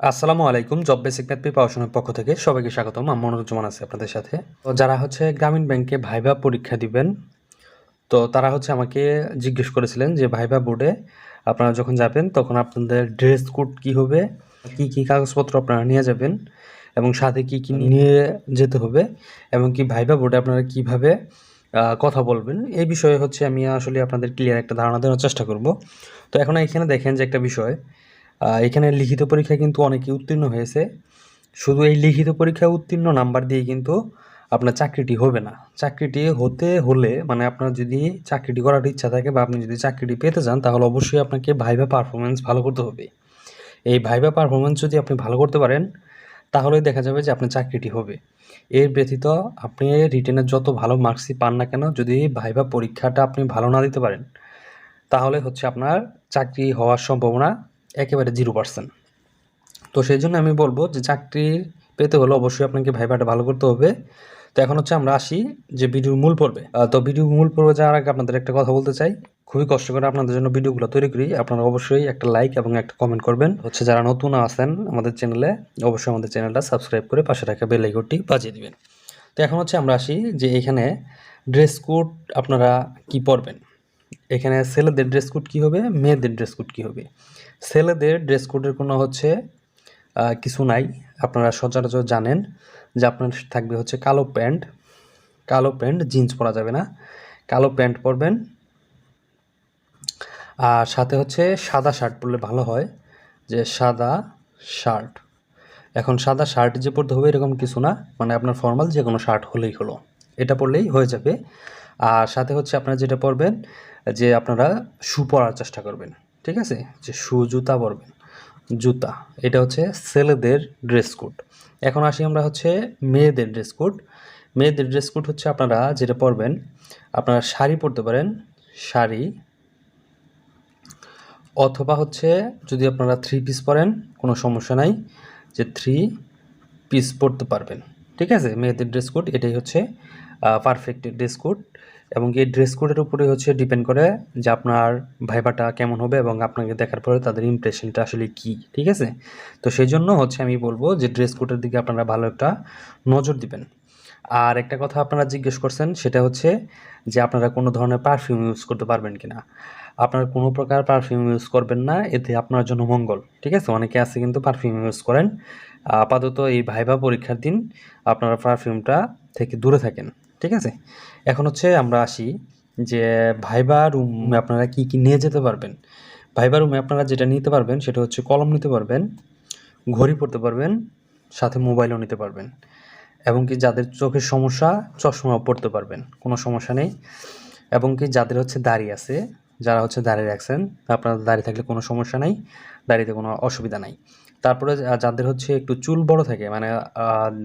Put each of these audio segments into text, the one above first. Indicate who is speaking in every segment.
Speaker 1: আসসালামু আলাইকুম job basic math প্রিপারেশনের পক্ষ থেকে সবাইকে স্বাগতম। আমি মনোরঞ্জন আছি আপনাদের সাথে। তো যারা হচ্ছে গ্রামীণ ব্যাংকে ভাইবা পরীক্ষা দিবেন, তো তারা হচ্ছে আমাকে জিজ্ঞেস করেছিলেন যে ভাইবা বোর্ডে আপনারা যখন যাবেন, তখন আপনাদের ড্রেস কোড কী হবে, কি কি কাগজপত্র আপনারা নিয়ে যাবেন, এবং সাথে কি কি নিয়ে যেতে হবে, এবং কি ভাইবা বোর্ডে আপনারা কীভাবে কথা বলবেন, এই বিষয়ে হচ্ছে আমি আসলে আপনাদের ক্লিয়ার একটা ধারণা দেওয়ার চেষ্টা করব। তো এখন এখানে দেখেন যে একটা বিষয় এখানে লিখিত পরীক্ষা কিন্তু অনেকেই উত্তীর্ণ হয়েছে। শুধু এই লিখিত পরীক্ষা উত্তীর্ণ নাম্বার দিয়ে কিন্তু আপনার চাকরিটি হবে না। চাকরিটি হতে হলে মানে আপনার যদি চাকরিটি করার ইচ্ছা থাকে বা আপনি যদি চাকরিটি পেতে চান, তাহলে অবশ্যই আপনাকে ভাইভা পারফরমেন্স ভালো করতে হবে। এই ভাইভা পারফরমেন্স যদি আপনি ভালো করতে পারেন, তাহলেই দেখা যাবে যে আপনার চাকরিটি হবে। এর ব্যতীত আপনি রিটেনের যত ভালো মার্কসই পান না কেন, যদি ভাইভা পরীক্ষাটা আপনি ভালো না দিতে পারেন, তাহলে হচ্ছে আপনার চাকরি হওয়ার সম্ভাবনা একেবারে জিরো পার্সেন্ট। তো সেই জন্য আমি বলব যে চাকরি পেতে হলে অবশ্যই আপনাকে ভাইবাটা ভালো করতে হবে। তো এখন হচ্ছে আমরা আসি যে ভিডিওর মূল পর্বে। তো ভিডিও মূল পর্বে যাওয়ার আগে আপনাদের একটা কথা বলতে চাই। খুবই কষ্ট করে আপনাদের জন্য ভিডিওগুলো তৈরি করি। আপনারা অবশ্যই একটা লাইক এবং একটা কমেন্ট করবেন। হচ্ছে যারা নতুন আছেন আমাদের চ্যানেলে, অবশ্যই আমাদের চ্যানেলটা সাবস্ক্রাইব করে পাশে রাখা বেল আইকনটি বাজিয়ে দিবেন। তো এখন হচ্ছে আমরা আসি যে এখানে ড্রেস কোড আপনারা কি পরবেন? এখানে ছেলেদের ড্রেস কোড কী হবে? মেয়েদের ড্রেস কোড কী হবে? ছেলেদের ড্রেস কোডের কোনো হচ্ছে কিছু নাই। আপনারা সচরাচর জানেন যে আপনার থাকবে হচ্ছে কালো প্যান্ট। কালো প্যান্ট, জিন্স পরা যাবে না। কালো প্যান্ট পরবেন। আর সাথে হচ্ছে সাদা শার্ট পরলে ভালো হয়, যে সাদা শার্ট এখন সাদা শার্ট যে পরতে হবে এরকম কিছু না মানে আপনার ফর্মাল যে কোনো শার্ট হলেই হলো। এটা পরলেই হয়ে যাবে। আর সাথে হচ্ছে আপনারা যেটা পরবেন, যে আপনারা শু পরার চেষ্টা করবেন। ঠিক আছে? যে শু, জুতা পরবেন। জুতা, এটা হচ্ছে ছেলেদের ড্রেস কোড এখন আসি আমরা হচ্ছে মেয়েদের ড্রেস কোড মেয়েদের ড্রেস কোড হচ্ছে আপনারা যেটা পরবেন, আপনারা শাড়ি পরতে পারেন, শাড়ি, অথবা হচ্ছে যদি আপনারা থ্রি পিস পরেন, কোনো সমস্যা নাই, যে থ্রি পিস পরতে পারবেন। ঠিক আছে? মেয়েদের ড্রেস কোড এটাই হচ্ছে পারফেক্ট ড্রেস কোড এবং এই ড্রেস কোডের উপরে হচ্ছে ডিপেন্ড করে যে আপনার ভাইবাটা কেমন হবে এবং আপনাকে দেখার পরে তাদের ইমপ্রেশনটা আসলে কি, ঠিক আছে? তো সেই জন্য হচ্ছে আমি বলব যে ড্রেস কোডের দিকে আপনারা ভালো একটা নজর দিবেন। আর একটা কথা আপনারা জিজ্ঞেস করছেন, সেটা হচ্ছে যে আপনারা কোনো ধরনের পারফিউম ইউজ করতে পারবেন কিনা? আপনারা কোনো প্রকার পারফিউম ইউজ করবেন না, এতে আপনার জন্য মঙ্গল, ঠিক আছে? অনেকে আছে কিন্তু পারফিউম ইউজ করেন। আপাতত এই ভাইবা পরীক্ষার দিন আপনারা পারফিউমটা থেকে দূরে থাকেন। ঠিক আছে? এখন হচ্ছে আমরা আসি যে ভাইবা রুমে আপনারা কি কি নিয়ে যেতে পারবেন? ভাইবা রুমে আপনারা যেটা নিতে পারবেন সেটা হচ্ছে কলম নিতে পারবেন, ঘড়ি পড়তে পারবেন, সাথে মোবাইলও নিতে পারবেন এবং কি যাদের চোখের সমস্যা চশমাও পড়তে পারবেন, কোনো সমস্যা নেই এবং কি যাদের হচ্ছে দাড়ি আছে, যারা হচ্ছে দাঁড়িয়ে রাখছেন, আপনাদের দাঁড়িয়ে থাকলে কোনো সমস্যা নাই। দাড়িতে কোনো অসুবিধা নাই। তারপরে যাদের হচ্ছে একটু চুল বড় থাকে মানে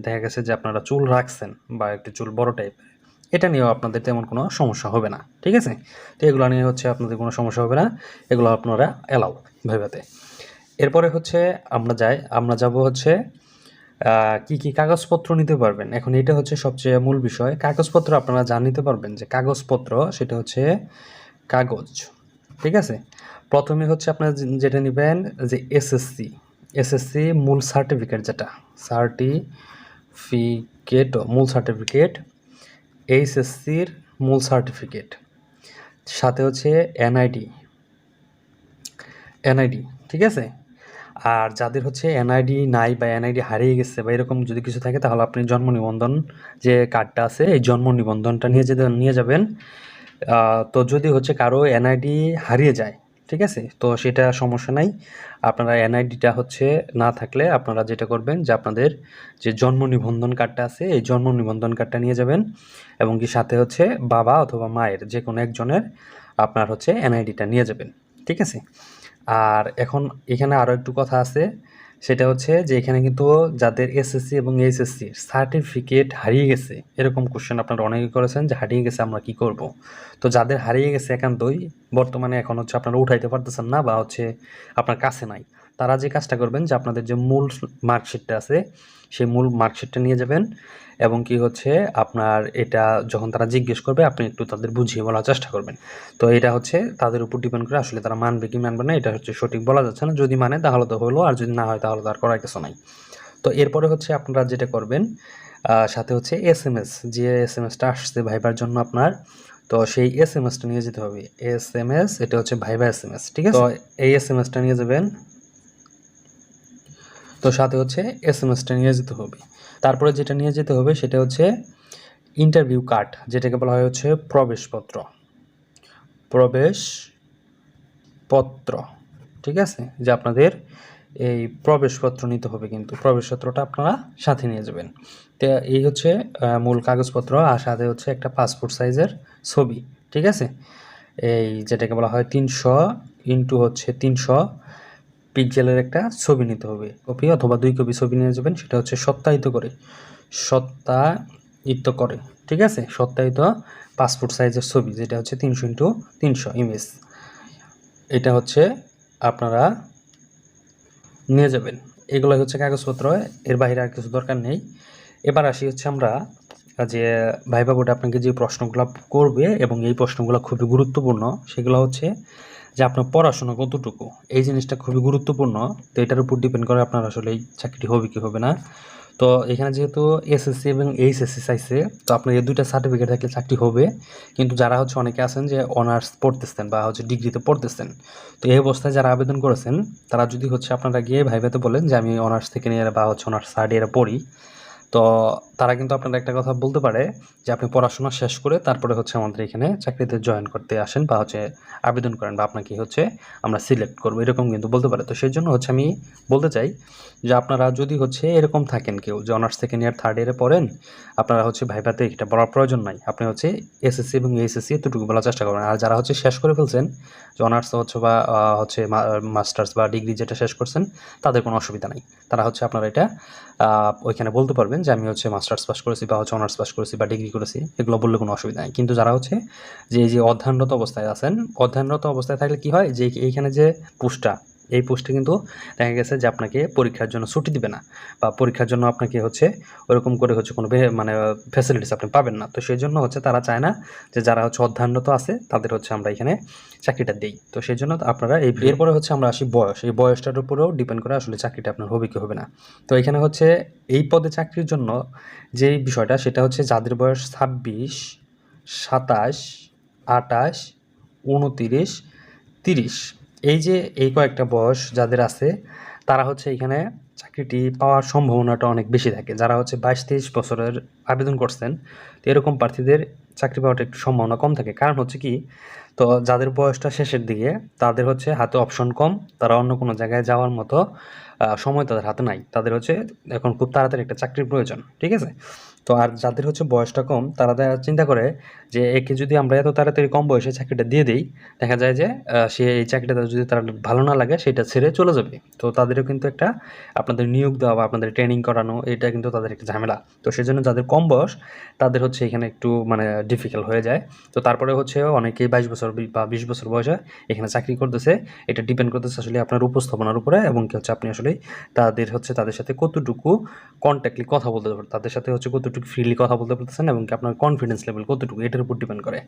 Speaker 1: দেখা গেছে যে আপনারা চুল রাখছেন বা একটু চুল বড় টাইপ এটা নিয়েও আপনাদের তেমন কোনো সমস্যা হবে না, ঠিক আছে? তো এগুলো নিয়ে হচ্ছে আপনাদের কোনো সমস্যা হবে না, এগুলো আপনারা এলাও ভেবেতে। এরপরে হচ্ছে আমরা যাই, আমরা যাব হচ্ছে কি কি কাগজপত্র নিতে পারবেন? এখন এটা হচ্ছে সবচেয়ে মূল বিষয়। কাগজপত্র আপনারা যা নিতে পারবেন যে কাগজপত্র, সেটা হচ্ছে কাগজ। ঠিক আছে? প্রথমে হচ্ছে আপনার যেটা নেবেন যে এসএসসি এসএসসি মূল সার্টিফিকেট যেটা সার্টিফিকেট মূল সার্টিফিকেট এইচএসসির মূল সার্টিফিকেট সাথে হচ্ছে এনআইডি এনআইডি, ঠিক আছে? আর যাদের হচ্ছে এনআইডি নাই বা এনআইডি হারিয়ে গেছে বা এরকম যদি কিছু থাকে তাহলে আপনি জন্ম নিবন্ধন যে কার্ডটা আছে, এই জন্ম নিবন্ধনটা নিয়ে যেতে, নিয়ে যাবেন। তো যদি হচ্ছে কারও এনআইডি হারিয়ে যায়, ঠিক আছে? তো সেটা সমস্যা নাই। আপনারা এনআইডিটা হচ্ছে না থাকলে আপনারা যেটা করবেন যে আপনাদের যে জন্ম নিবন্ধন কার্ডটা আছে, এই জন্ম নিবন্ধন কার্ডটা নিয়ে যাবেন এবং কি সাথে হচ্ছে বাবা অথবা মায়ের যে কোনো একজনের আপনার হচ্ছে এনআইডিটা নিয়ে যাবেন, ঠিক আছে? আর এখন এখানে আরও একটু কথা আছে। সেটা হচ্ছে যে এখানে কিন্তু যাদের এসএসসি এবং এইচএসসি সার্টিফিকেট হারিয়ে গেছে, এরকম কোশ্চেন আপনারা অনেকে করেছেন যে হারিয়ে গেছে আমরা কি করব? তো যাদের হারিয়ে গেছে একান্তই, বর্তমানে এখন হচ্ছে আপনারা উঠাইতে পারতেছেন না বা হচ্ছে আপনার কাছে নাই। তারা যে কাজটা করবেন যে আপনাদের যে মূল মার্কশিটটা আছে সেই মূল মার্কশিটটা নিয়ে যাবেন এবং কি হচ্ছে আপনার এটা যখন তারা জিজ্ঞেস করবে আপনি একটু তাদের বুঝিয়ে বলার চেষ্টা করবেন। তো এটা হচ্ছে তাদের উপর ডিপেন্ড করে আসলে তারা মানবে কি মানবে না এটা হচ্ছে সঠিক বলা যাচ্ছে না। যদি মানে তাহলে তো হলো আর যদি না হয় তাহলে তো আর করার কিছু নাই। তো এরপরে হচ্ছে আপনারা যেটা করবেন সাথে হচ্ছে এস এম এস যে এস এম এসটা আসছে ভাইবার জন্য আপনার তো সেই এস এম এসটা নিয়ে যেতে হবে। এস এম এস এটা হচ্ছে ভাইবা এস এম এস ঠিক আছে? তো এই এস এম এসটা নিয়ে যাবেন তো সাথে হচ্ছে এস এম এসটা নিয়ে যেতে হবে। তারপরে যেটা নিয়ে যেতে হবে সেটা হচ্ছে ইন্টারভিউ কার্ড যেটাকে বলা হয় হচ্ছে প্রবেশপত্র। প্রবেশ পত্র ঠিক আছে? যে আপনাদের এই প্রবেশপত্র নিতে হবে কিন্তু, প্রবেশপত্রটা আপনারা সাথে নিয়ে যাবেন। তো এই হচ্ছে মূল কাগজপত্র আর সাথে হচ্ছে একটা পাসপোর্ট সাইজের ছবি, ঠিক আছে? এই যেটাকে বলা হয় তিনশো ইন্টু হচ্ছে তিনশো পিক্সেলের একটা ছবি নিতে হবে কপি অথবা দুই কপি ছবি নিয়ে যাবেন, সেটা হচ্ছে সত্যায়িত করে। সত্যায়িত করে, ঠিক আছে? সত্যায়িত পাসপোর্ট সাইজের ছবি, যেটা হচ্ছে তিনশো ইন্টু তিনশো ইমেজ এটা হচ্ছে আপনারা নিয়ে যাবেন। এগুলো হচ্ছে কাগজপত্র, এর বাইরে আর কিছু দরকার নেই। এবার আসি হচ্ছে আমরা যে ভাইবা বোর্ডে আপনাকে যে প্রশ্নগুলো করবে এবং এই প্রশ্নগুলো খুবই গুরুত্বপূর্ণ, সেগুলো হচ্ছে যে আপনার পড়াশোনা কতটুকু? এই জিনিসটা খুবই গুরুত্বপূর্ণ। তো এটার উপর ডিপেন্ড করে আপনার আসলে এই চাকরিটি হবে কি হবে না। তো এখানে যেহেতু এসএসসি এবং এইচএসসি চাইছে, তো আপনার এই দুইটা সার্টিফিকেট থাকলে চাকরি হবে। কিন্তু যারা হচ্ছে অনেকে আছেন যে অনার্স পড়তেছেন বা হচ্ছে ডিগ্রিতে পড়তেছেন, তো এই অবস্থায় যারা আবেদন করেছেন, তারা যদি হচ্ছে আপনারা গিয়ে ভাইভাতে বলেন যে আমি অনার্স থেকে নিয়ে বা হচ্ছে অনার্স থার্ড ইয়ারে পড়ি, তো তারা কিন্তু আপনার একটা কথা বলতে পারে যে আপনি পড়াশোনা শেষ করে তারপরে হচ্ছে আমাদের এখানে চাকরিতে জয়েন করতে আসেন বা হচ্ছে আবেদন করেন বা আপনাকে হচ্ছে আমরা সিলেক্ট করব, এরকম কিন্তু বলতে পারে। তো সেই জন্য হচ্ছে আমি বলতে চাই যে আপনারা যদি হচ্ছে এরকম থাকেন কেউ যে অনার্স সেকেন্ড ইয়ার থার্ড ইয়ারে পড়েন, আপনারা হচ্ছে ভাইভাতে এটা বলার প্রয়োজন নাই। আপনি হচ্ছে এসএসসি এবং এইচএসসি এতটুকু বলার চেষ্টা করবেন। আর যারা হচ্ছে শেষ করে ফেলছেন, যে অনার্স হচ্ছে বা হচ্ছে মাস্টার্স বা ডিগ্রি যেটা শেষ করছেন, তাদের কোনো অসুবিধা নেই। তারা হচ্ছে আপনারা এটা ওইখানে বলতে পারবেন যে আমি হচ্ছে মাস্টার্স পাস করেছি বা হচ্ছে অনার্স পাস করেছি বা ডিগ্রি করেছি, এগুলো বললে কোনো অসুবিধা নেই। কিন্তু যারা হচ্ছে যে এই যে অধ্যয়নরত অবস্থায় আছেন, অধ্যয়নরত অবস্থায় থাকলে কি হয়? যে এইখানে যে পোস্টটা এই পোস্টে কিন্তু দেখা গেছে যে আপনাকে পরীক্ষার জন্য ছুটি দিবে না বা পরীক্ষার জন্য আপনাকে হচ্ছে ওরকম করে হচ্ছে কোনো মানে ফ্যাসিলিটিস আপনি পাবেন না। তো সেই জন্য হচ্ছে তারা চায় না যে যারা হচ্ছে অধ্যয়নরত আছে তাদের হচ্ছে আমরা এখানে চাকরিটা দিই। তো সেই জন্য আপনারা এই এরপরে হচ্ছে আমরা আসি বয়স। এই বয়সটার উপরেও ডিপেন্ড করে আসলে চাকরিটা আপনার হবে কি হবে না। তো এখানে হচ্ছে এই পদে চাকরির জন্য যেই বিষয়টা সেটা হচ্ছে যাদের বয়স ছাব্বিশ সাতাশ আটাশ উনতিরিশ তিরিশ। এই যে এই কয়েকটা বয়স যাদের আছে, তারা হচ্ছে এখানে চাকরিটি পাওয়ার সম্ভাবনাটা অনেক বেশি থাকে। যারা হচ্ছে বাইশ তেইশ বছরের আবেদন করছেন, তো এরকম প্রার্থীদের চাকরি পাওয়াটা একটু সম্ভাবনা কম থাকে। কারণ হচ্ছে কি, তো যাদের বয়সটা শেষের দিকে, তাদের হচ্ছে হাতে অপশন কম, তারা অন্য কোনো জায়গায় যাওয়ার মতো সময় তাদের হাতে নাই। তাদের হচ্ছে এখন খুব তাড়াতাড়ি একটা চাকরির প্রয়োজন, ঠিক আছে? তো আর যাদের হচ্ছে বয়সটা কম, তারা চিন্তা করে যে একে যদি আমরা এত তাড়াতাড়ি কম বয়সে চাকরিটা দিয়ে দিই, দেখা যায় যে সে এই চাকরিটা যদি তার ভালো না লাগে, সেটা ছেড়ে চলে যাবে। তো তাদেরও কিন্তু একটা আপনাদের নিয়োগ দেওয়া বা আপনাদের ট্রেনিং করানো, এটা কিন্তু তাদের একটা ঝামেলা। তো সেজন্য যাদের কম বয়স, তাদের হচ্ছে এখানে একটু মানে ডিফিকাল্ট হয়ে যায়। তো তারপরে হচ্ছে অনেকেই বাইশ বছর বা বিশ বছর বয়সে এখানে চাকরি করতেছে। এটা ডিপেন্ড করতেছে আসলে আপনার উপস্থাপনার উপরে এবং কি হচ্ছে আপনি আসলে তাদের হচ্ছে তাদের সাথে কতটুকু কন্ট্যাক্টলি কথা বলতে পারেন তাদের সাথে হচ্ছে কতটুকু ফ্রিলি কথা বলতে পারতেছেন এবং কি আপনার কনফিডেন্স লেভেল কতটুকু, এটার উপর ডিপেন্ড করে।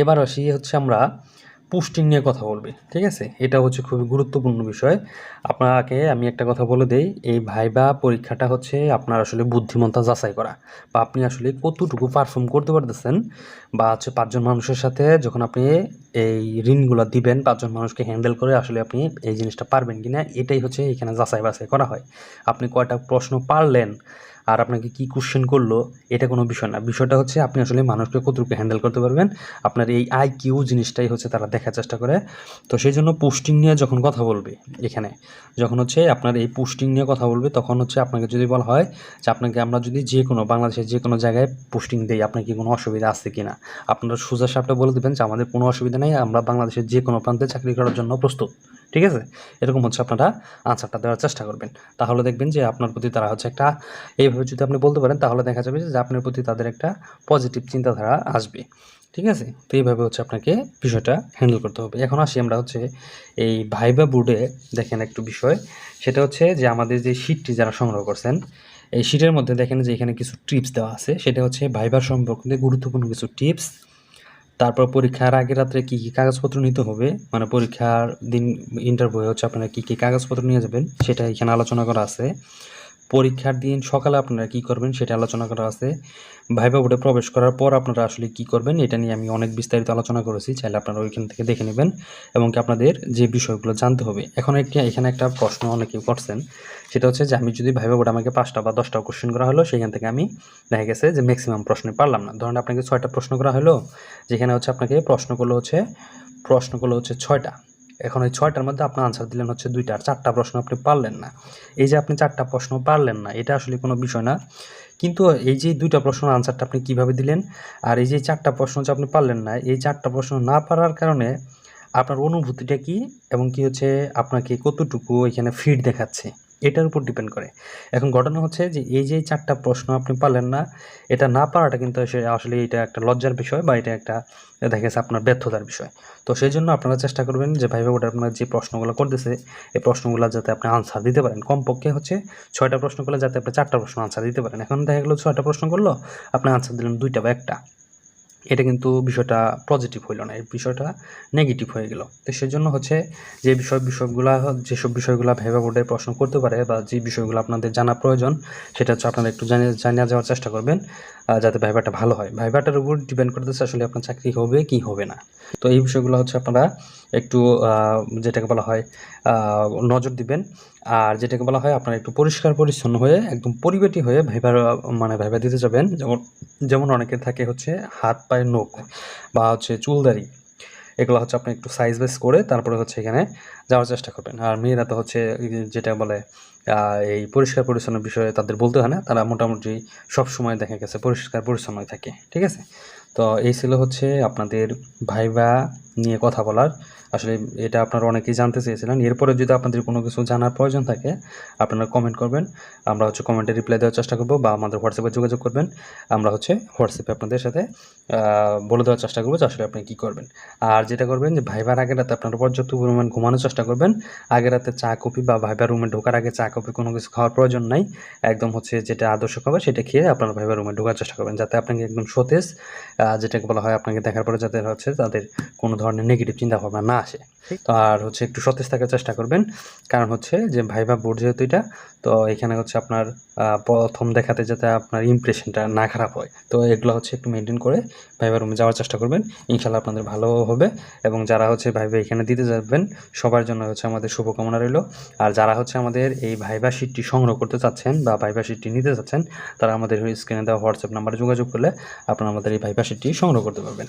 Speaker 1: এবার আসি হচ্ছে আমরা পুষ্টি নিয়ে কথা বলবি, ঠিক আছে? এটা হচ্ছে খুবই গুরুত্বপূর্ণ বিষয়। আপনাকে আমি একটা কথা বলে দেই, এই ভাইবা পরীক্ষাটা হচ্ছে আপনার আসলে বুদ্ধিমত্তা যাচাই করা বা আপনি আসলে কতটুকু পারফর্ম করতে পারতেছেন বা হচ্ছে পাঁচজন মানুষের সাথে যখন আপনি এই ঋণগুলো দিবেন, পাঁচজন মানুষকে হ্যান্ডেল করে আসলে আপনি এই জিনিসটা পারবেন কি না এটাই হচ্ছে এখানে যাচাই বাছাই করা হয়। আপনি কয়টা প্রশ্ন পারলেন আর আপনাকে কি কোশ্চেন করল, এটা কোনো বিষয় না। বিষয়টা হচ্ছে আপনি আসলে মানুষকে কতটুকু হ্যান্ডেল করতে পারবেন, আপনার এই আই কিউ জিনিসটাই হচ্ছে তারা দেখার চেষ্টা করে। তো সেই জন্য পোস্টিং নিয়ে যখন কথা বলবে এখানে, যখন হচ্ছে আপনার এই পোস্টিং নিয়ে কথা বলবে, তখন হচ্ছে আপনাকে যদি বলা হয় যে আপনাকে আমরা যদি যে কোনো বাংলাদেশের যে কোনো জায়গায় পোস্টিং দিই, আপনার কি কোনো অসুবিধা আছে কি না? আপনারা সোজা সাপটা বলে দেবেন যে আমাদের কোনো অসুবিধা নেই, আমরা বাংলাদেশের যে কোনো প্রান্তে চাকরি করার জন্য প্রস্তুত। ঠিক আছে? এরকম হচ্ছে আপনারা আনসারটা দেওয়ার চেষ্টা করবেন। তাহলে দেখবেন যে আপনার প্রতি তারা হচ্ছে একটা এইভাবে যদি আপনি বলতে পারেন, তাহলে দেখা যাবে যে আপনার প্রতি তাদের একটা পজিটিভ চিন্তাধারা আসবে। ঠিক আছে? তো এইভাবে হচ্ছে আপনাকে বিষয়টা হ্যান্ডেল করতে হবে। এখন আসি আমরা হচ্ছে এই ভাইবা বোর্ডে দেখেন একটু বিষয়। সেটা হচ্ছে যে, আমাদের যে শিটটি যারা সংগ্রহ করছেন, এই শিটের মধ্যে দেখেন যে, এখানে কিছু টিপস দেওয়া আছে। সেটা হচ্ছে ভাইবার সম্পর্কে গুরুত্বপূর্ণ কিছু টিপস তারপর পরীক্ষার আগে রাত্রে কী কী কাগজপত্র নিতে হবে? মানে পরীক্ষার দিন ইন্টারভিউ হচ্ছে আপনারা কী কী কাগজপত্র নিয়ে যাবেন? সেটা এখানে আলোচনা করা আছে। পরীক্ষার দিন সকালে আপনারা কী করবেন সেটা আলোচনা করা আছে। ভাইবা বোর্ডে প্রবেশ করার পর আপনারা আসলে কী করবেন এটা নিয়ে আমি অনেক বিস্তারিত আলোচনা করেছি, চাইলে আপনারা ওইখান থেকে দেখে নেবেন এবং কি আপনাদের যে বিষয়গুলো জানতে হবে। এখন একটি এখানে একটা প্রশ্ন অনেকে করছেন, সেটা হচ্ছে যে আমি যদি ভাইবা বোর্ডে আমাকে পাঁচটা বা দশটা কোশ্চেন করা হলো, সেখান থেকে আমি দেখা গেছে যে ম্যাক্সিমাম প্রশ্নে পারলাম না। ধরুন আপনাকে ছয়টা প্রশ্ন করা হলো, যেখানে হচ্ছে আপনাকে প্রশ্নগুলো হচ্ছে প্রশ্নগুলো হচ্ছে ছয়টা। এখন ওই ছয়টার মধ্যে আপনার আনসার দিলেন হচ্ছে দুইটা, আর চারটা প্রশ্ন আপনি পারলেন না। এই যে আপনি চারটা প্রশ্ন পারলেন না, এটা আসলে কোনো বিষয় না। কিন্তু এই যে দুইটা প্রশ্ন আনসারটা আপনি কীভাবে দিলেন, আর এই যে চারটা প্রশ্ন হচ্ছে আপনি পারলেন না, এই চারটা প্রশ্ন না পারার কারণে আপনার অনুভূতিটা কি, এবং কি হচ্ছে আপনাকে কতটুকু এখানে ফিট দেখাচ্ছে? এটার উপর ডিপেন্ড করে। এখন ঘটনা হচ্ছে যে, এই যে চারটা প্রশ্ন আপনি পারলেন না, এটা না পারাটা কিন্তু আসলে- এটা একটা লজ্জার বিষয় বা এটা একটা, দেখা গেছে আপনার ব্যর্থতার বিষয়। তো সেই জন্য আপনারা চেষ্টা করবেন যে ভাইবা ওটা আপনার যে প্রশ্নগুলো করতেছে, এই প্রশ্নগুলো যাতে আপনি আনসার দিতে পারেন। কমপক্ষে হচ্ছে ছয়টা প্রশ্ন করলে যাতে আপনি চারটা প্রশ্ন আনসার দিতে পারেন। এখন দেখা গেলো ছয়টা প্রশ্ন করল, আপনি আনসার দিলেন দুইটা বা একটা। এটা কিন্তু বিষয়টা পজিটিভ হইল না, এই বিষয়টা নেগেটিভ হয়ে গেল। তো সেজন্য হচ্ছে যে বিষয়, বিষয়গুলো, যেসব বিষয়গুলো ভেবে বোর্ডে প্রশ্ন করতে পারে বা যে বিষয়গুলো আপনাদের জানা প্রয়োজন, সেটা হচ্ছে আপনারা একটু জানিয়ে জানিয়ে যাওয়ার চেষ্টা করবেন। যাতে ভাইভাটা ভালো হয়। ভাইভাটার উপর ডিপেন্ড করতেছে আসলে আপনার চাকরি হবে কি হবে না। তো এই বিষয়গুলো হচ্ছে আপনারা একটু যেটাকে বলা হয় নজর দিবেন। আর যেটাকে বলা হয়, আপনারা একটু পরিষ্কার পরিচ্ছন্ন হয়ে, একদম পরিবেটি হয়ে ভাইবার মানে ভাইভা দিতে যাবেন। যেমন যেমন অনেকের থাকে হচ্ছে হাত, পায়ের নখ বা হচ্ছে চুলদারি এগুলো হচ্ছে আপনি একটু সাইজ বাইজ করে তারপরে হচ্ছে এখানে যাওয়ার চেষ্টা করবেন। আর মেয়েরা তো হচ্ছে যেটা বলে এই পরিষ্কার পরিচ্ছন্ন বিষয়ে তাদের বলতে হয় না, তারা মোটামুটি সব সময় দেখা গেছে পরিষ্কার পরিচ্ছন্নই থাকে, ঠিক আছে? তো এই ছিল হচ্ছে আপনাদের ভাইবা নিয়ে কথা বলার। আসলে এটা আপনারা অনেকেই জানতে চেয়েছিলেন। এরপরে যদি আপনাদের কোনো কিছু জানার প্রয়োজন থাকে, আপনারা কমেন্ট করবেন। আমরা হচ্ছে কমেন্টে রিপ্লাই দেওয়ার চেষ্টা করব বা আমাদের হোয়াটসঅ্যাপে যোগাযোগ করবেন। আমরা হচ্ছে হোয়াটসঅ্যাপে আপনাদের সাথে বলে দেওয়ার চেষ্টা করব যে আসলে আপনি কী করবেন। আর যেটা করবেন যে ভাইবার আগের রাতে আপনারা পর্যাপ্ত পরিমাণ ঘুমানোর চেষ্টা করবেন। আগের রাতে চা, কফি বা ভাইবার রুমে ঢোকার আগে চা, কফি কোনো কিছু খাওয়ার প্রয়োজন নাই। একদম হচ্ছে যেটা আদর্শ খাবার সেটা খেয়ে আপনারা ভাইবার রুমে ঢোকার চেষ্টা করবেন। যাতে আপনাকে একদম সতেজ যেটাকে বলা হয় আপনাকে দেখার পরে যাতে হচ্ছে তাদের কোনো ধরনের নেগেটিভ চিন্তা ভাবনা না আসে। তো আর হচ্ছে একটু সতেজ থাকার চেষ্টা করবেন। কারণ হচ্ছে যে ভাইবা বোর্ড যেহেতু এটা তো এখানে হচ্ছে আপনার প্রথম দেখাতে যাতে আপনার ইমপ্রেশনটা না খারাপ হয়। তো এগুলো হচ্ছে একটু মেনটেন করে ভাইবা রুমে যাওয়ার চেষ্টা করবেন। ইনশাল্লাহ আপনাদের ভালো হবে। এবং যারা হচ্ছে ভাইবা এখানে দিতে যাবেন সবার জন্য হচ্ছে আমাদের শুভকামনা রইল। আর যারা হচ্ছে আমাদের এই ভাইবা শিটটি সংগ্রহ করতে চাচ্ছেন বা ভাইবা শিটটি নিতে চাচ্ছেন তারা আমাদের স্ক্রিনে দেওয়া হোয়াটসঅ্যাপ নাম্বারে যোগাযোগ করলে আপনারা আমাদের এই ভাইবা শিটটি সংগ্রহ করতে পারবেন।